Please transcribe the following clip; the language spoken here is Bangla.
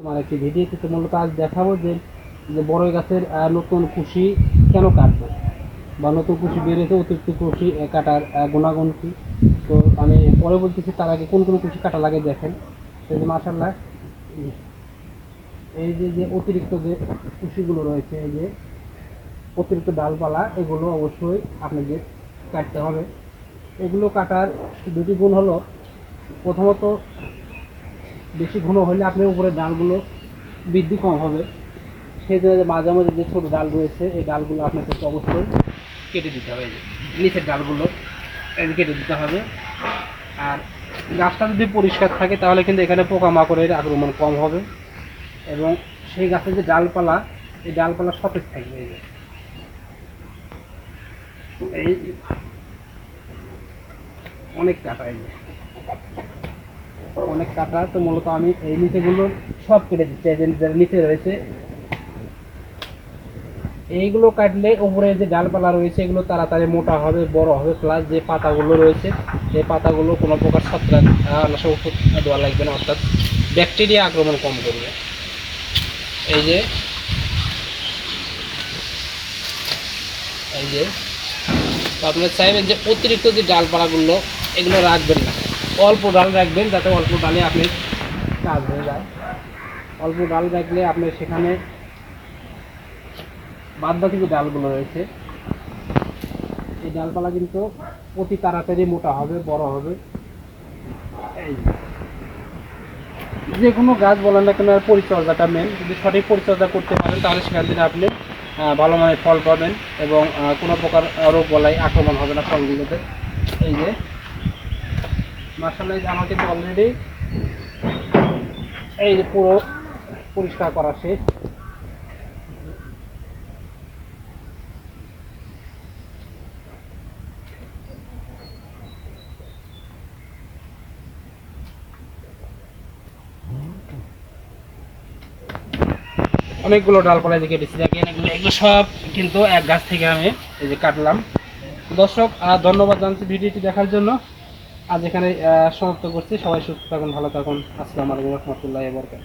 তোমার একটি ভিডিওতে তো মূলত আজ দেখাবো যে যে বড়ই গাছের নতুন কুশি কেন কাটবো? বা নতুন কুশি বেরিয়েছে অতিরিক্ত কুশি কাটার গুণাগুণ কি? তো আমি পরে বলতেছি, তার আগে কোন কোন কুশি কাটা লাগে দেখেন। সেই যে মাসাল্লাহ এই যে যে অতিরিক্ত যে কুশিগুলো রয়েছে, এই যে অতিরিক্ত ডালপালা, এগুলো অবশ্যই আপনাদের কাটতে হবে। এগুলো কাটার দুটি গুণ হলো, প্রথমত বেশি ঘন হলে আপনার উপরে ডালগুলো বৃদ্ধি কম হবে। সেই জন্য যে মাঝে মাঝে যে ছোটো ডাল রয়েছে, এই ডালগুলো আপনাকে অবশ্যই কেটে দিতে হবে। নিচের ডালগুলো কেটে দিতে হবে। আর গাছটা যদি পরিষ্কার থাকে, তাহলে কিন্তু এখানে পোকামাকড়ের আক্রমণ কম হবে। এবং সেই গাছের যে ডালপালা, এই ডালপালা সতেজ থাকবে। এই অনেক কাটা এই অনেক কাটা তো মূলত আমি এই নিচেগুলো সব কেটে দিচ্ছি এই যে যারা নিচে রয়েছে। এইগুলো কাটলে উপরে যে ডালপালা রয়েছে এগুলো তাড়াতাড়ি মোটা হবে বড় হবে প্লাস যে পাতাগুলো রয়েছে এই পাতাগুলো কোনো প্রকার ছত্রাক আহ, নাশক ওষুধ দেওয়া লাগবে না অর্থাৎ ব্যাকটেরিয়া আক্রমণ কম করবে। এই যে এই যে আপনারা চাইবেন যে অতিরিক্ত যে ডালপালাগুলো এগুলো রাখবেন না। অল্প ডাল রাখবেন যাতে অল্প ডালে আপনি কাজ হয়ে যায়। অল্প ডাল রাখলে আপনি সেখানে বাদ বাকি যে ডালগুলো রয়েছে। এই ডালপালা কিন্তু অতি তাড়াতাড়ি মোটা হবে, বড় হবে। এই যে। কোনো গাছ বলেন না কেন, পরিচর্যাটা মেন যদি সঠিক পরিচর্যা করতে পারেন, তাহলে সেখান থেকে আপনি ভালো মানের ফল পাবেন এবং কোনো প্রকার রোগ বলাই আক্রমণ হবে না ফলগুলোতে। এই যে। মার্শাল্লাহ আমার কিন্তু অলরেডি এই যে পুরো পরিষ্কার করা শেষ। অনেকগুলো ডালপালা যে কেটেছি দেখেন এগুলো এগুলো সব কিন্তু এক গাছ থেকে আমি এই যে কাটলাম। দর্শক আহ, ধন্যবাদ জানাচ্ছি ভিডিওটি দেখার জন্য। আজ এখানে সমাপ্ত করছি। সবাই সুস্থ থাকুন ভালো থাকুন। আসসালামু আলাইকুম রহমতুল্লাহ বরকাত